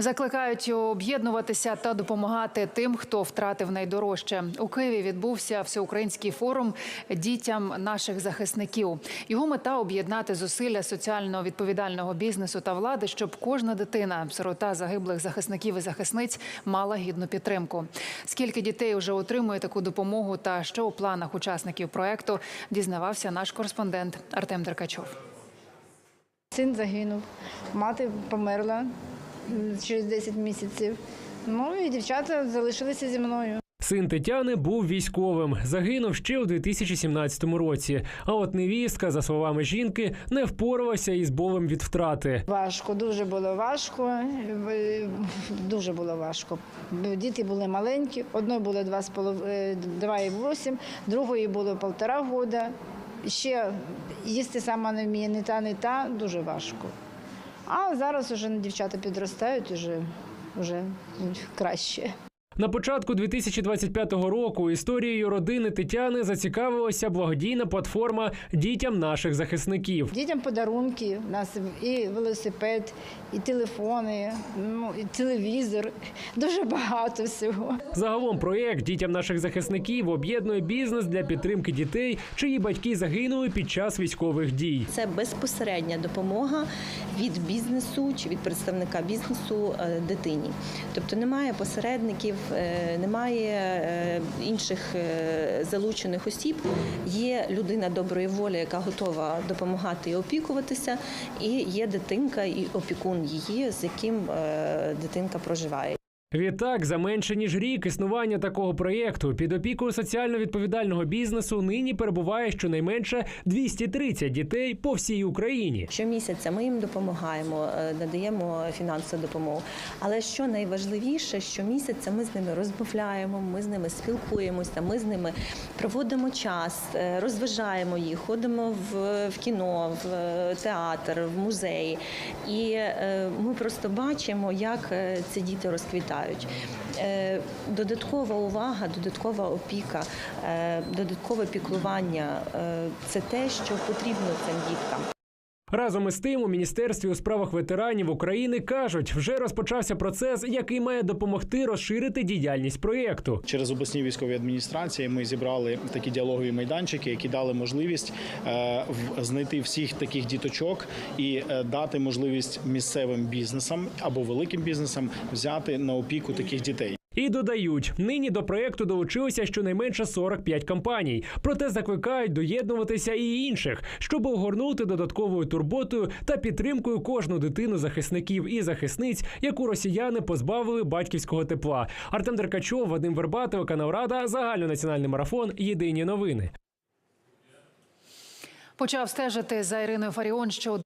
Закликають об'єднуватися та допомагати тим, хто втратив найдорожче. У Києві відбувся всеукраїнський форум дітям наших захисників. Його мета об'єднати зусилля соціально відповідального бізнесу та влади, щоб кожна дитина, сирота загиблих захисників і захисниць, мала гідну підтримку. Скільки дітей вже отримує таку допомогу, та що у планах учасників проекту, дізнавався наш кореспондент Артем Деркачов. Син загинув, мати померла через 10 місяців. Ну і дівчата залишилися зі мною. Син Тетяни був військовим, загинув ще у 2017 році. А от невістка, за словами жінки, не впоралася із болем від втрати. Важко, дуже було важко. е, Дуже було важко. Діти були маленькі, одної було 2,8, другої було півтора года. Ще їсти сама не вміє, не та, не та, дуже важко. А зараз вже дівчата підростають, вже, вже краще. На початку 2025 року історією родини Тетяни зацікавилася благодійна платформа дітям наших захисників. Дітям подарунки, у нас і велосипед, і телефони, ну, і телевізор. Дуже багато всього. Загалом проєкт дітям наших захисників об'єднує бізнес для підтримки дітей, чиї батьки загинули під час військових дій. Це безпосередня допомога від бізнесу чи від представника бізнесу е, дитині. Тобто немає посередників, немає е, інших е, залучених осіб. Є людина доброї волі, яка готова допомагати і опікуватися, і є дитинка і опікун її, з яким е, дитинка проживає. Відтак, за менше ніж рік існування такого проєкту під опікою соціально відповідального бізнесу нині перебуває щонайменше 230 дітей по всій Україні. Щомісяця ми їм допомагаємо, е, надаємо фінансову допомогу. Але що найважливіше, щомісяця ми з ними розмовляємо, ми з ними спілкуємося, ми з ними проводимо час, е, розважаємо їх, ходимо в, кіно, в е, театр, в музеї. І ми просто бачимо, як ці діти розквітають. Е, Додаткова увага, додаткова опіка, е, додаткове піклування е, це те, що потрібно цим діткам. Разом із тим, у міністерстві у справах ветеранів України кажуть, вже розпочався процес, який має допомогти розширити діяльність проєкту. Через обласні військові адміністрації ми зібрали такі діалогові майданчики, які дали можливість е, знайти всіх таких діточок і е, дати можливість місцевим бізнесам або великим бізнесам взяти на опіку таких дітей. І додають, нині до проєкту долучилося щонайменше 45 компаній. Проте закликають доєднуватися і інших, щоб огорнути додатковою турботою та підтримкою кожну дитину захисників і захисниць, яку росіяни позбавили батьківського тепла. Артем Деркачов, Вадим Вербатов, канал Рада, загальнонаціональний марафон. Єдині новини. Почав стежити за Іриною Фаріон, що